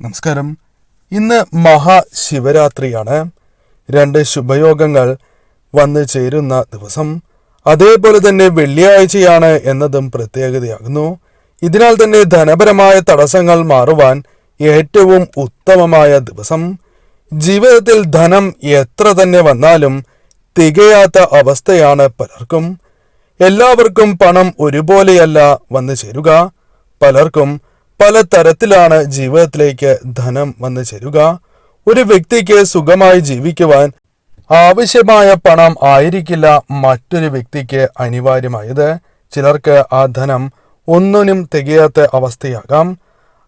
നമസ്കാരം. ഇന്ന് മഹാശിവരാത്രിയാണ്. രണ്ട് ശുഭയോഗങ്ങൾ വന്നു ചേരുന്ന ദിവസം. അതേപോലെ തന്നെ വെള്ളിയാഴ്ചയാണ് എന്നതും പ്രത്യേകതയാകുന്നു. ഇതിനാൽ തന്നെ ധനപരമായ തടസ്സങ്ങൾ മാറുവാൻ ഏറ്റവും ഉത്തമമായ ദിവസം. ജീവിതത്തിൽ ധനം എത്ര തന്നെ വന്നാലും തികയാത്ത അവസ്ഥയാണ് പലർക്കും. എല്ലാവർക്കും പണം ഒരുപോലെയല്ല വന്നു ചേരുക. പലർക്കും പല തരത്തിലാണ് ജീവിതത്തിലേക്ക് ധനം വന്നു ചേരുക. ഒരു വ്യക്തിക്ക് സുഖമായി ജീവിക്കുവാൻ ആവശ്യമായ പണം ആയിരിക്കില്ല മറ്റൊരു വ്യക്തിക്ക് അനിവാര്യമായത്. ചിലർക്ക് ആ ധനം ഒന്നിനും തികയാത്ത അവസ്ഥയാകാം.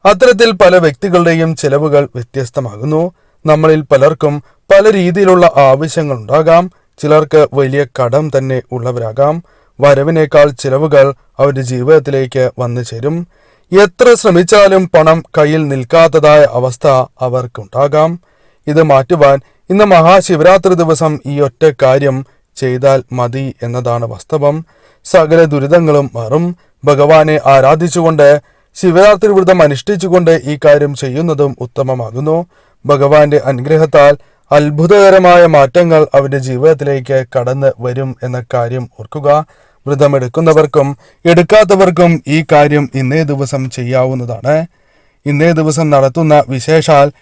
അത്തരത്തിൽ പല വ്യക്തികളുടെയും ചെലവുകൾ വ്യത്യസ്തമാകുന്നു. നമ്മളിൽ പലർക്കും പല രീതിയിലുള്ള ആവശ്യങ്ങൾ ഉണ്ടാകാം. ചിലർക്ക് വലിയ കടം തന്നെ ഉള്ളവരാകാം. വരവിനേക്കാൾ ചിലവുകൾ അവരുടെ ജീവിതത്തിലേക്ക് വന്നു ചേരും. എത്ര ശ്രമിച്ചാലും പണം കയ്യിൽ നിൽക്കാത്തതായ അവസ്ഥ അവർക്കുണ്ടാകാം. ഇത് മാറ്റുവാൻ ഇന്ന് മഹാശിവരാത്രി ദിവസം ഈ ഒറ്റ കാര്യം ചെയ്താൽ മതി എന്നതാണ് വാസ്തവം. സകല ദുരിതങ്ങളും മാറും. ഭഗവാനെ ആരാധിച്ചുകൊണ്ട് ശിവരാത്രി വ്രതം അനുഷ്ഠിച്ചുകൊണ്ട് ഈ കാര്യം ചെയ്യുന്നതും ഉത്തമമാകുന്നു. ഭഗവാന്റെ അനുഗ്രഹത്താൽ അത്ഭുതകരമായ മാറ്റങ്ങൾ അവന്റെ ജീവിതത്തിലേക്ക് കടന്നു വരും എന്ന കാര്യം ഓർക്കുക. വ്രതമെടുക്കുന്നവർക്കും എടുക്കാത്തവർക്കും ഈ കാര്യം ഇന്നേ ദിവസം ചെയ്യാവുന്നതാണ്. ഇന്നേ ദിവസം നടത്തുന്ന വിശേഷാൽ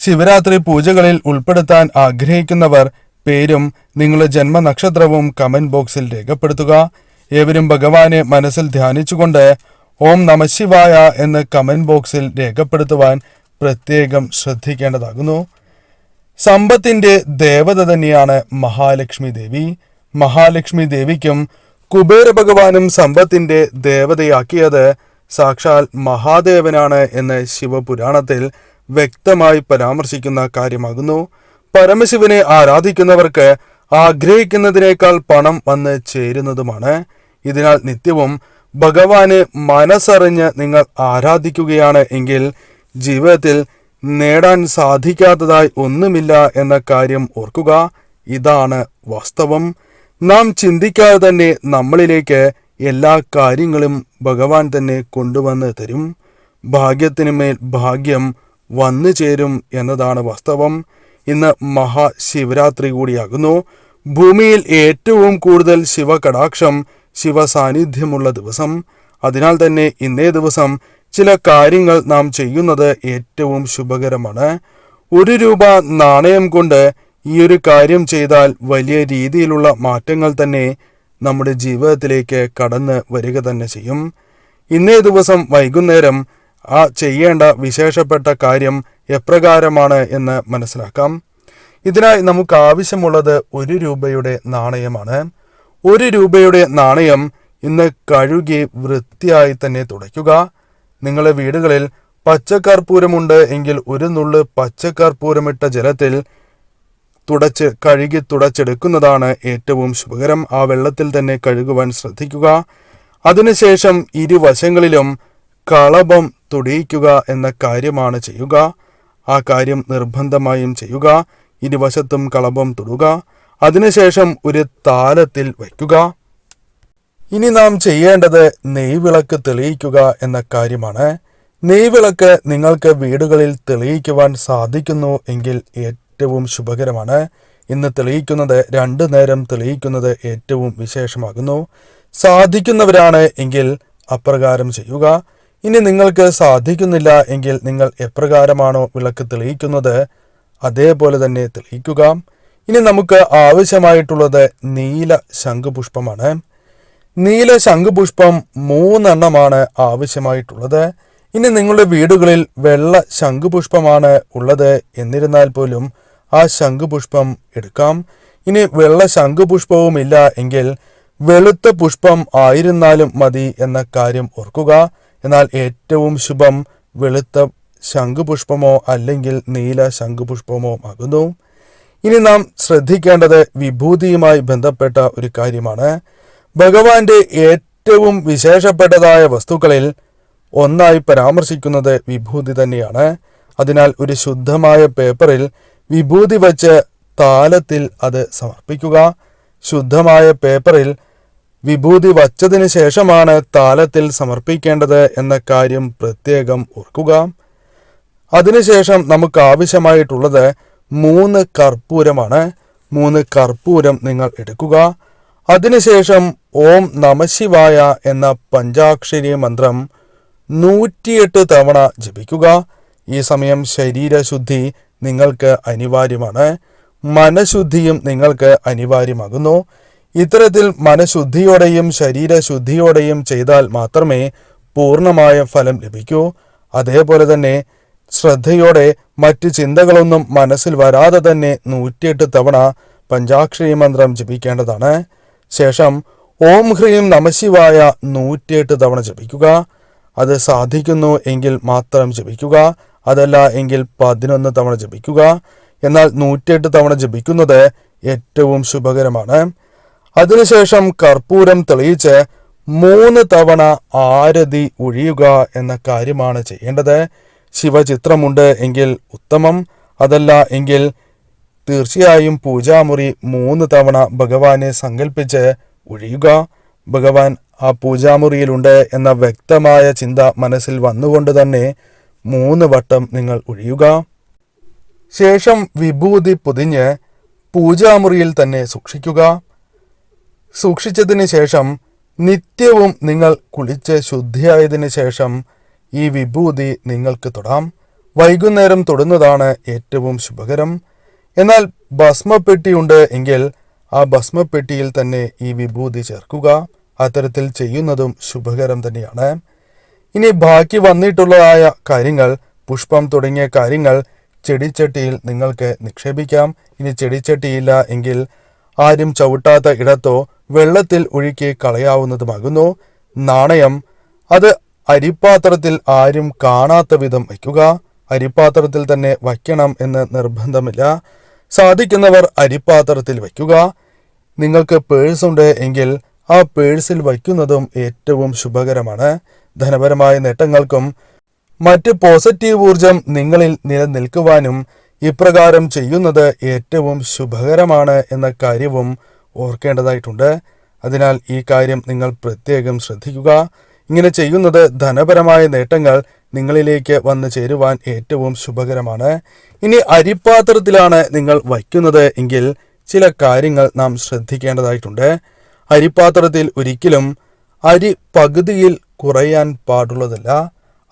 ശിവരാത്രി പൂജകളിൽ ഉൾപ്പെടുത്താൻ ആഗ്രഹിക്കുന്നവർ പേരും നിങ്ങളുടെ ജന്മനക്ഷത്രവും കമന്റ് ബോക്സിൽ രേഖപ്പെടുത്തുക. ഏവരും ഭഗവാനെ മനസ്സിൽ ധ്യാനിച്ചുകൊണ്ട് ഓം നമശിവായ എന്ന് കമന്റ് ബോക്സിൽ രേഖപ്പെടുത്തുവാൻ പ്രത്യേകം ശ്രദ്ധിക്കേണ്ടതാകുന്നു. സമ്പത്തിന്റെ ദേവത തന്നെയാണ് മഹാലക്ഷ്മി ദേവി. മഹാലക്ഷ്മി ദേവിക്കും കുബേര ഭഗവാനും സമ്പത്തിന്റെ ദേവതയാക്കിയത് സാക്ഷാൽ മഹാദേവനാണ് എന്ന് ശിവപുരാണത്തിൽ വ്യക്തമായി പരാമർശിക്കുന്ന കാര്യമാകുന്നു. പരമശിവനെ ആരാധിക്കുന്നവർക്ക് ആഗ്രഹിക്കുന്നതിനേക്കാൾ പണം വന്ന് ചേരുന്നതുമാണ്. ഇതിനാൽ നിത്യവും ഭഗവാനെ മനസ്സറിഞ്ഞ് നിങ്ങൾ ആരാധിക്കുകയാണ് എങ്കിൽ ജീവിതത്തിൽ നേടാൻ സാധിക്കാത്തതായി ഒന്നുമില്ല എന്ന കാര്യം ഓർക്കുക. ഇതാണ് വാസ്തവം. നാം ചിന്തിക്കാതെ തന്നെ നമ്മളിലേക്ക് എല്ലാ കാര്യങ്ങളും ഭഗവാൻ തന്നെ കൊണ്ടുവന്ന് തരും. ഭാഗ്യത്തിന് മേൽ ഭാഗ്യം വന്നു ചേരും എന്നതാണ് വാസ്തവം. ഇന്ന് മഹാശിവരാത്രി കൂടിയാകുന്നു. ഭൂമിയിൽ ഏറ്റവും കൂടുതൽ ശിവകടാക്ഷം ശിവസാന്നിധ്യമുള്ള ദിവസം. അതിനാൽ തന്നെ ഇന്നേ ദിവസം ചില കാര്യങ്ങൾ നാം ചെയ്യുന്നത് ഏറ്റവും ശുഭകരമാണ്. ഒരു രൂപ നാണയം കൊണ്ട് ഈ ഒരു കാര്യം ചെയ്താൽ വലിയ രീതിയിലുള്ള മാറ്റങ്ങൾ തന്നെ നമ്മുടെ ജീവിതത്തിലേക്ക് കടന്ന് വരിക തന്നെ ചെയ്യും. ഇന്നേ ദിവസം വൈകുന്നേരം ആ ചെയ്യേണ്ട വിശേഷപ്പെട്ട കാര്യം എപ്രകാരമാണ് എന്ന് മനസ്സിലാക്കാം. ഇതിനായി നമുക്ക് ആവശ്യമുള്ളത് ഒരു രൂപയുടെ നാണയമാണ്. ഒരു രൂപയുടെ നാണയം ഇന്ന് കഴുകി വൃത്തിയായി തന്നെ തുടയ്ക്കുക. നിങ്ങളുടെ വീടുകളിൽ പച്ചക്കർപ്പൂരമുണ്ട് എങ്കിൽ ഒരു നുള്ള് പച്ചക്കർപ്പൂരമിട്ട ജലത്തിൽ തുടച്ച് കഴുകി തുടച്ചെടുക്കുന്നതാണ് ഏറ്റവും ശുഭകരം. ആ വെള്ളത്തിൽ തന്നെ കഴുകുവാൻ ശ്രദ്ധിക്കുക. അതിനുശേഷം ഇരുവശങ്ങളിലും കളഭം തുടിയിക്കുക എന്ന കാര്യമാണ് ചെയ്യുക. ആ കാര്യം നിർബന്ധമായും ചെയ്യുക. ഇരുവശത്തും കളഭം തൊടുക. അതിനുശേഷം ഒരു താലത്തിൽ വയ്ക്കുക. ഇനി നാം ചെയ്യേണ്ടത് നെയ്വിളക്ക് തെളിയിക്കുക എന്ന കാര്യമാണ്. നെയ്വിളക്ക് നിങ്ങൾക്ക് വീടുകളിൽ തെളിയിക്കുവാൻ സാധിക്കുന്നു എങ്കിൽ ഏറ്റവും ശുഭകരമാണ്. ഇന്ന് തെളിയിക്കുന്നത് രണ്ടു നേരം തെളിയിക്കുന്നത് ഏറ്റവും വിശേഷമാകുന്നു. സാധിക്കുന്നവരാണ് എങ്കിൽ അപ്രകാരം ചെയ്യുക. ഇനി നിങ്ങൾക്ക് സാധിക്കുന്നില്ല എങ്കിൽ നിങ്ങൾ എപ്രകാരമാണോ വിളക്ക് തെളിയിക്കുന്നത് അതേപോലെ തന്നെ തെളിയിക്കുക. ഇനി നമുക്ക് ആവശ്യമായിട്ടുള്ളത് നീല ശംഖുപുഷ്പമാണ്. നീല ശംഖുപുഷ്പം മൂന്നെണ്ണമാണ് ആവശ്യമായിട്ടുള്ളത്. ഇനി നിങ്ങളുടെ വീടുകളിൽ വെള്ള ശംഖുപുഷ്പമാണ് ഉള്ളത്. എന്നിരുന്നാൽ പോലും ആ ശംഖുപുഷ്പം എടുക്കാം. ഇനി വെള്ള ശംഖുപുഷ്പവും ഇല്ല എങ്കിൽ വെളുത്ത പുഷ്പം ആയിരുന്നാലും മതി എന്ന കാര്യം ഓർക്കുക. എന്നാൽ ഏറ്റവും ശുഭം വെളുത്ത ശംഖുപുഷ്പമോ അല്ലെങ്കിൽ നീല ശംഖുപുഷ്പമോ ആകുന്നു. ഇനി നാം ശ്രദ്ധിക്കേണ്ടത് വിഭൂതിയുമായി ബന്ധപ്പെട്ട ഒരു കാര്യമാണ്. ഭഗവാന്റെ ഏറ്റവും വിശേഷപ്പെട്ടതായ വസ്തുക്കളിൽ ഒന്നായി പരാമർശിക്കുന്നത് വിഭൂതി തന്നെയാണ്. അതിനാൽ ഒരു ശുദ്ധമായ പേപ്പറിൽ വിഭൂതി വച്ച് താലത്തിൽ അത് സമർപ്പിക്കുക. ശുദ്ധമായ പേപ്പറിൽ വിഭൂതി വച്ചതിന് ശേഷമാണ് താലത്തിൽ സമർപ്പിക്കേണ്ടത് എന്ന കാര്യം പ്രത്യേകം ഓർക്കുക. അതിനുശേഷം നമുക്ക് ആവശ്യമായിട്ടുള്ളത് മൂന്ന് കർപ്പൂരമാണ്. മൂന്ന് കർപ്പൂരം നിങ്ങൾ എടുക്കുക. അതിനുശേഷം ഓം നമശിവായ എന്ന പഞ്ചാക്ഷരി മന്ത്രം നൂറ്റിയെട്ട് തവണ ജപിക്കുക. ഈ സമയം ശരീരശുദ്ധി നിങ്ങൾക്ക് അനിവാര്യമാണ്. മനഃശുദ്ധിയും നിങ്ങൾക്ക് അനിവാര്യമാകുന്നു. ഇത്തരത്തിൽ മനഃശുദ്ധിയോടെയും ശരീരശുദ്ധിയോടെയും ചെയ്താൽ മാത്രമേ പൂർണമായ ഫലം ലഭിക്കൂ. അതേപോലെ തന്നെ ശ്രദ്ധയോടെ മറ്റ് ചിന്തകളൊന്നും മനസ്സിൽ വരാതെ തന്നെ നൂറ്റിയെട്ട് തവണ പഞ്ചാക്ഷരി മന്ത്രം ജപിക്കേണ്ടതാണ്. ശേഷം ഓം ഹ്രീം നമശിവായ നൂറ്റിയെട്ട് തവണ ജപിക്കുക. അത് സാധിക്കുന്നു എങ്കിൽ മാത്രം ജപിക്കുക. അതല്ല എങ്കിൽ പതിനൊന്ന് തവണ ജപിക്കുക. എന്നാൽ നൂറ്റിയെട്ട് തവണ ജപിക്കുന്നത് ഏറ്റവും ശുഭകരമാണ്. അതിനുശേഷം കർപ്പൂരം തെളിയിച്ച് മൂന്ന് തവണ ആരതി ഒഴിയുക എന്ന കാര്യമാണ് ചെയ്യേണ്ടത്. ശിവചിത്രമുണ്ട് എങ്കിൽ ഉത്തമം. അതല്ല എങ്കിൽ തീർച്ചയായും പൂജാമുറി മൂന്ന് തവണ ഭഗവാനെ സങ്കല്പിച്ച് ഒഴിയുക. ഭഗവാൻ ആ പൂജാമുറിയിലുണ്ട് എന്ന വ്യക്തമായ ചിന്ത മനസ്സിൽ വന്നുകൊണ്ട് തന്നെ മൂന്ന് വട്ടം നിങ്ങൾ ഒഴിയുക. ശേഷം വിഭൂതി പൊതിഞ്ഞ് പൂജാമുറിയിൽ തന്നെ സൂക്ഷിക്കുക. സൂക്ഷിച്ചതിന് ശേഷം നിത്യവും നിങ്ങൾ കുളിച്ച് ശുദ്ധിയായതിനു ശേഷം ഈ വിഭൂതി നിങ്ങൾക്ക് തൊടാം. വൈകുന്നേരം തൊടുന്നതാണ് ഏറ്റവും ശുഭകരം. എന്നാൽ ഭസ്മപ്പെട്ടിയുണ്ട് എങ്കിൽ ആ ഭസ്മപ്പെട്ടിയിൽ തന്നെ ഈ വിഭൂതി ചേർക്കുക. അത്തരത്തിൽ ചെയ്യുന്നതും ശുഭകരം തന്നെയാണ്. ഇനി ബാക്കി വന്നിട്ടുള്ളതായ കാര്യങ്ങൾ പുഷ്പം തുടങ്ങിയ കാര്യങ്ങൾ ചെടിച്ചട്ടിയിൽ നിങ്ങൾക്ക് നിക്ഷേപിക്കാം. ഇനി ചെടിച്ചട്ടിയില്ല എങ്കിൽ ആരും ചവിട്ടാത്ത ഇടത്തോ വെള്ളത്തിൽ ഒഴുക്കി കളയാവുന്നതുമാകുന്നു. നാണയം അത് അരിപ്പാത്രത്തിൽ ആരും കാണാത്ത വിധം വയ്ക്കുക. അരിപ്പാത്രത്തിൽ തന്നെ വയ്ക്കണം എന്ന് നിർബന്ധമില്ല. സാധിക്കുന്നവർ അരിപ്പാത്രത്തിൽ വയ്ക്കുക. നിങ്ങൾക്ക് പേഴ്സ് ഉണ്ട് എങ്കിൽ ആ പേഴ്സിൽ വയ്ക്കുന്നതും ഏറ്റവും ശുഭകരമാണ്. ധനപരമായ നേട്ടങ്ങൾക്കും മറ്റ് പോസിറ്റീവ് ഊർജം നിങ്ങളിൽ നിലനിൽക്കുവാനും ഇപ്രകാരം ചെയ്യുന്നത് ഏറ്റവും ശുഭകരമാണ് എന്ന കാര്യവും ഓർക്കേണ്ടതായിട്ടുണ്ട്. അതിനാൽ ഈ കാര്യം നിങ്ങൾ പ്രത്യേകം ശ്രദ്ധിക്കുക. ഇങ്ങനെ ചെയ്യുന്നത് ധനപരമായ നേട്ടങ്ങൾ നിങ്ങളിലേക്ക് വന്നു ചേരുവാൻ ഏറ്റവും ശുഭകരമാണ്. ഇനി അരിപ്പാത്രത്തിലാണ് നിങ്ങൾ വയ്ക്കുന്നത് എങ്കിൽ ചില കാര്യങ്ങൾ നാം ശ്രദ്ധിക്കേണ്ടതായിട്ടുണ്ട്. അരിപ്പാത്രത്തിൽ ഒരിക്കലും അരി പകുതിയിൽ കുറയാൻ പാടുള്ളതല്ല.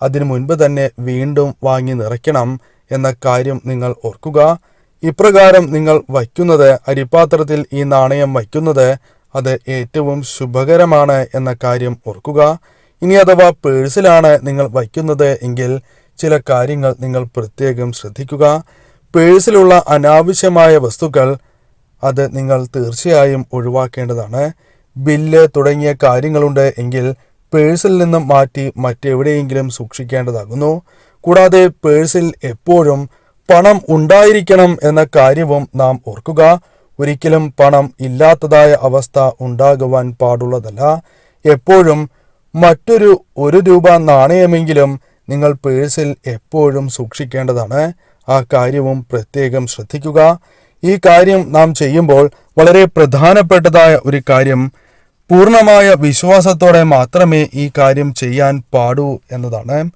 അതിനു മുൻപ് തന്നെ വീണ്ടും വാങ്ങി നിറയ്ക്കണം എന്ന കാര്യം നിങ്ങൾ ഓർക്കുക. ഇപ്രകാരം നിങ്ങൾ വയ്ക്കുന്നത് അരിപ്പാത്രത്തിൽ ഈ നാണയം വയ്ക്കുന്നത് അത് ഏറ്റവും ശുഭകരമാണ് എന്ന കാര്യം ഓർക്കുക. ഇനി അഥവാ പേഴ്സിലാണ് നിങ്ങൾ വയ്ക്കുന്നത് എങ്കിൽ ചില കാര്യങ്ങൾ നിങ്ങൾ പ്രത്യേകം ശ്രദ്ധിക്കുക. പേഴ്സിലുള്ള അനാവശ്യമായ വസ്തുക്കൾ അത് നിങ്ങൾ തീർച്ചയായും ഒഴിവാക്കേണ്ടതാണ്. ബില്ല് തുടങ്ങിയ കാര്യങ്ങളുണ്ട് എങ്കിൽ പേഴ്സിൽ നിന്നും മാറ്റി മറ്റെവിടെയെങ്കിലും സൂക്ഷിക്കേണ്ടതാകുന്നു. കൂടാതെ പേഴ്സിൽ എപ്പോഴും പണം ഉണ്ടായിരിക്കണം എന്ന കാര്യവും നാം ഓർക്കുക. ഒരിക്കലും പണം ഇല്ലാത്തതായ അവസ്ഥ ഉണ്ടാകുവാൻ പാടുള്ളതല്ല. എപ്പോഴും മറ്റൊരു ഒരു രൂപ നാണയമെങ്കിലും നിങ്ങൾ പേഴ്സിൽ എപ്പോഴും സൂക്ഷിക്കേണ്ടതാണ്. ആ കാര്യവും പ്രത്യേകം ശ്രദ്ധിക്കുക. ഈ കാര്യം നാം ചെയ്യുമ്പോൾ വളരെ പ്രധാനപ്പെട്ടതായ ഒരു കാര്യം പൂർണമായ വിശ്വാസത്തോടെ മാത്രമേ ഈ കാര്യം ചെയ്യാൻ പാടൂ എന്നതാണ്.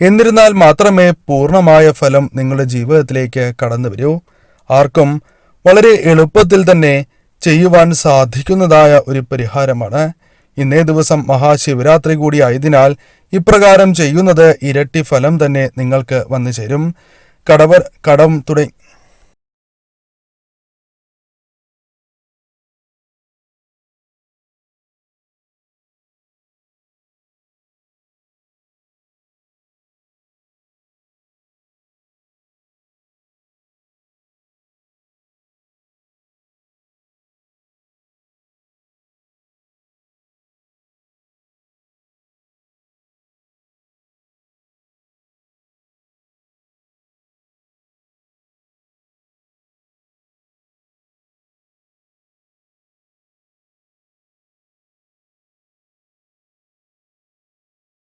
എന്നിരുന്നാൽ മാത്രമേ പൂർണമായ ഫലം നിങ്ങളുടെ ജീവിതത്തിലേക്ക് കടന്നു വരൂ. ആർക്കും വളരെ എളുപ്പത്തിൽ തന്നെ ചെയ്യുവാൻ സാധിക്കുന്നതായ ഒരു പരിഹാരമാണ്. ഇന്നേ ദിവസം മഹാശിവരാത്രി കൂടി ആയതിനാൽ ഇപ്രകാരം ചെയ്യുന്നത് ഇരട്ടി ഫലം തന്നെ നിങ്ങൾക്ക് വന്നു ചേരും. കടവർ കടം തുടങ്ങി